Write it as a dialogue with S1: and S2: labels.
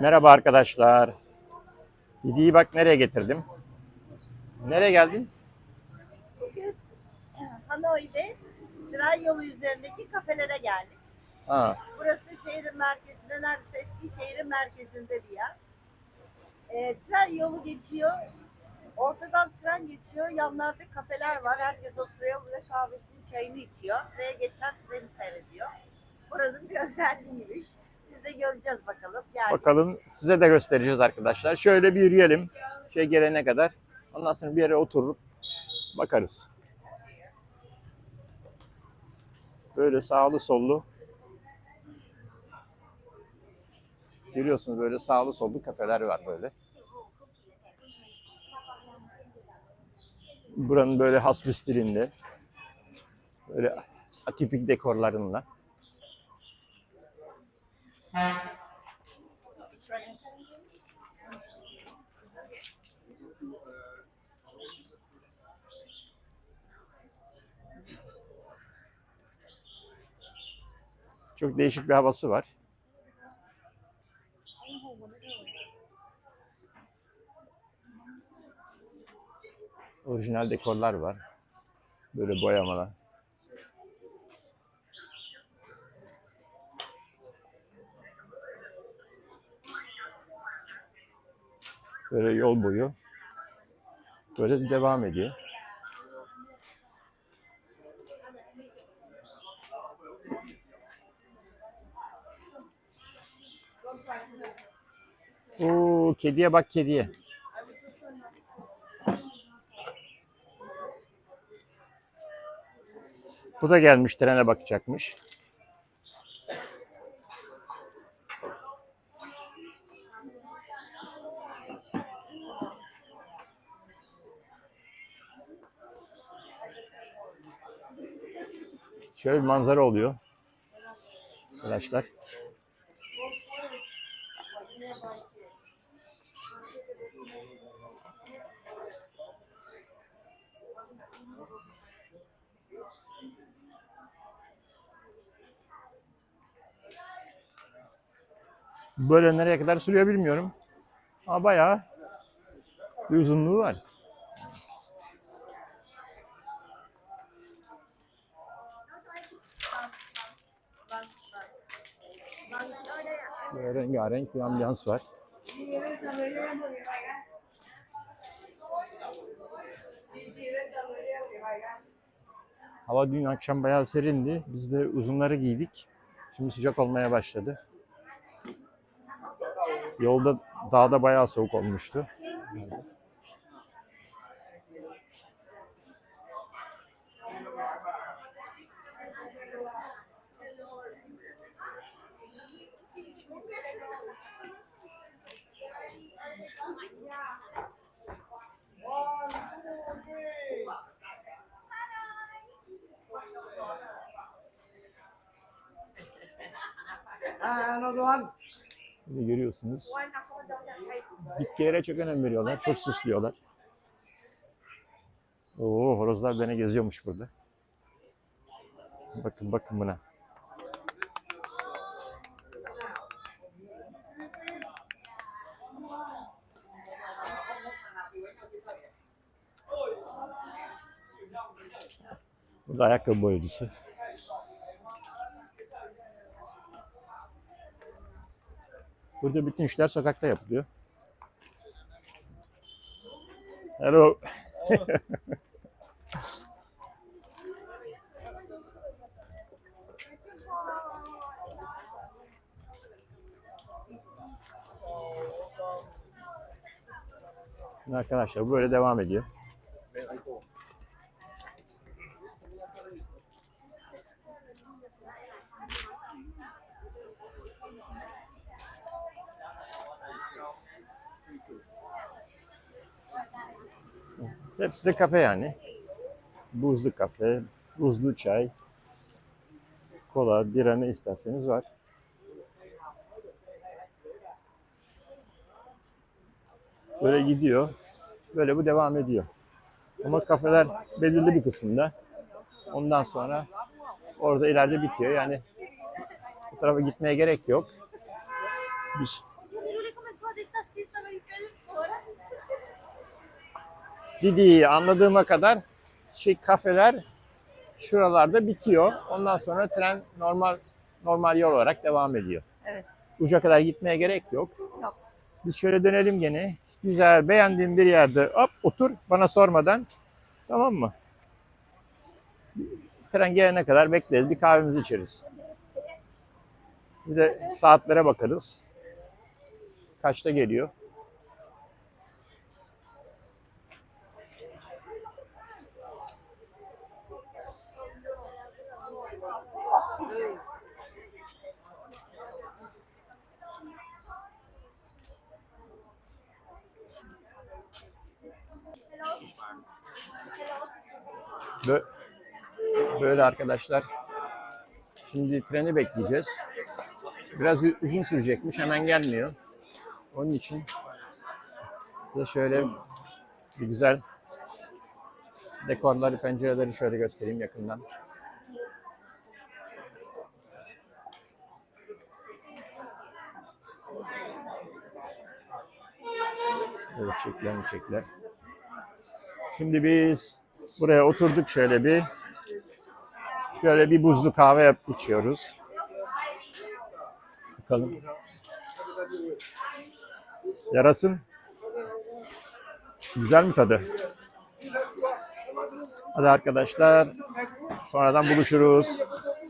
S1: Merhaba arkadaşlar. Didi'yi bak nereye getirdim. Nereye geldin?
S2: Bugün Hanoi'de tren yolu üzerindeki kafelere geldik.
S1: Ha,
S2: Burası şehrin merkezinde, neredeyse eski şehrin merkezinde bir yer. Ee, tren yolu geçiyor. Ortadan tren geçiyor. Yanlarda kafeler var. Herkes oturuyor. Burada kahvesini, çayını içiyor. Ve geçen treni seyrediyor. Buranın bir özelliğiymiş. De göreceğiz bakalım. Yani
S1: bakalım size de göstereceğiz arkadaşlar. Şöyle bir yürüyelim. Şey gelene kadar. Ondan sonra bir yere oturup bakarız. Böyle sağlı sollu. Görüyorsunuz böyle sağlı sollu kafeler var böyle. Buranın böyle has bir stilinde. Böyle atipik dekorlarınla. Çok değişik bir havası var. Orijinal dekorlar var. Böyle boyamalar. Böyle yol boyu böyle devam ediyor. Oo, kediye bak kediye. Bu da gelmiş trene bakacakmış. Şöyle bir manzara oluyor. Arkadaşlar. Böyle nereye kadar sürüyor bilmiyorum. Ama bayağı bir uzunluğu var. Böyle rengarenk bir ambiyans var. Hava dün akşam bayağı serindi. Biz de uzunları giydik. Şimdi sıcak olmaya başladı. Yolda dağda bayağı soğuk olmuştu.
S3: ano
S1: Böyle görüyorsunuz. Bitkilere çok önem veriyorlar. Çok süslüyorlar. Oo, horozlar beni geziyormuş burada. Bakın bakın buna. Burada ayakkabı boyacısı. Burada bütün işler sokakta yapılıyor. Hello. Arkadaşlar böyle devam ediyor. Hepsi de kafe yani. Buzlu kafe, buzlu çay, kola, bira ne isterseniz var. Böyle gidiyor. Böyle bu devam ediyor. Ama kafeler belirli bir kısmında. Ondan sonra orada ileride bitiyor. Yani bu tarafa gitmeye gerek yok. Biz Didi anladığıma kadar şey kafeler şuralarda bitiyor. Ondan sonra tren normal normal yol olarak devam ediyor.
S2: Evet.
S1: Uca kadar gitmeye gerek yok.
S2: Yok.
S1: Biz şöyle dönelim gene. Güzel beğendiğim bir yerde hop otur bana sormadan. Tamam mı? Tren gelene kadar bekleriz. Bir kahvemizi içeriz. Bir de saatlere bakarız. Kaçta geliyor? Böyle arkadaşlar. Şimdi treni bekleyeceğiz. Biraz uzun sürecekmiş. Hemen gelmiyor. Onun için de şöyle bir güzel dekorları, pencereleri şöyle göstereyim yakından. Mi çiçekler. Şimdi biz buraya oturduk şöyle bir. Şöyle bir buzlu kahve içiyoruz. Bakalım. Yarasın. Güzel mi tadı? Hadi arkadaşlar. Sonradan buluşuruz.